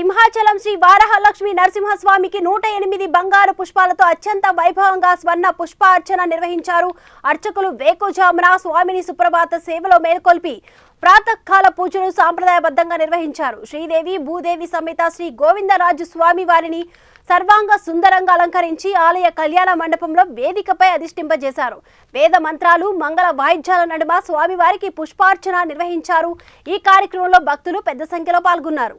సింహాచలం శ్రీ వారహలక్ష్మి నరసింహస్వామికి నూట ఎనిమిది బంగారు పుష్పాలతో అత్యంత వైభవంగా స్వర్ణ పుష్పార్చన నిర్వహించారు. అర్చకులు వేకుజామున స్వామిని సుప్రభాత సేవలో మేల్కొల్పి ప్రాతకాల పూజలు సాంప్రదాయబద్ధంగా నిర్వహించారు. శ్రీదేవి భూదేవి సమేత శ్రీ గోవిందరాజు స్వామి వారిని సర్వాంగ సుందరంగా అలంకరించి ఆలయ కళ్యాణ మండపంలో వేదికపై అధిష్టింపజేశారు వేద మంత్రాలు మంగళ వాయిద్యాల నడుమ స్వామివారికి పుష్పార్చన నిర్వహించారు. ఈ కార్యక్రమంలో భక్తులు పెద్ద సంఖ్యలో పాల్గొన్నారు.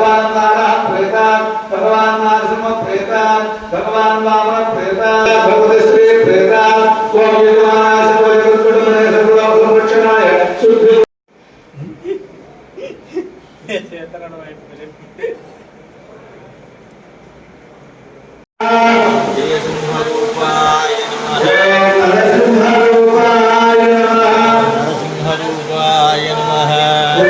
भगवान नारा प्रेता भगवान नारसिंह प्रेता भगवान वामन प्रेता भगवत श्री प्रेता स्वामी भगवान सर्वजुगुणमय सर्वलोक संरक्षणाय शुद्धि जय सिंहरूपाय नमः नरसिंहरूपाय नमः नरसिंहरूपाय नमः।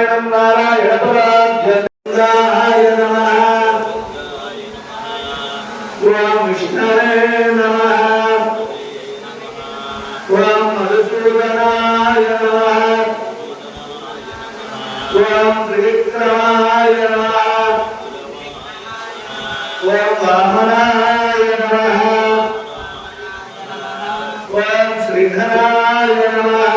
నారాయణం నారాయణ పరాజ్యాయ నమ. ఓం విష్ణవే ఓం మధుసూదనాయ ఓం త్రివిక్రమాయ ఓం వామనాయ ఓం శ్రీధరాయ నమః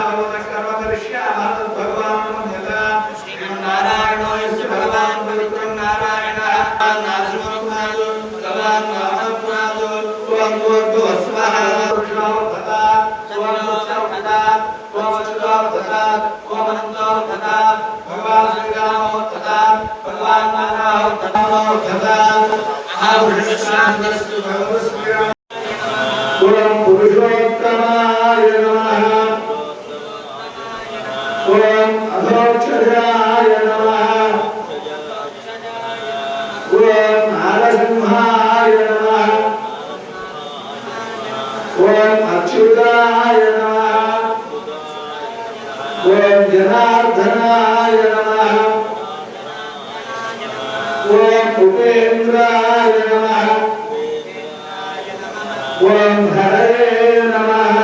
నిత్యముక్తిర్భావస్య దశావత కర్మ కరిష్యామః భగవాన్ యదా శ్రీమన్నారాయణో యస్య భగవాన్ పవిత్రం ఓం అధోక్షజాయ నమః ఓం నారసింహాయ నమః ఓం అచ్యుతాయ నమః ఓం జనార్దనాయ నమః ఓం ఉపేంద్రాయ నమ ఓం హరయే నమః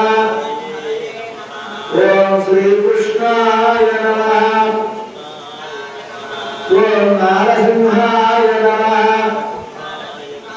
ఓం శ్రీకృష్ణాయ నమ ఓం నారసింహాయ నమ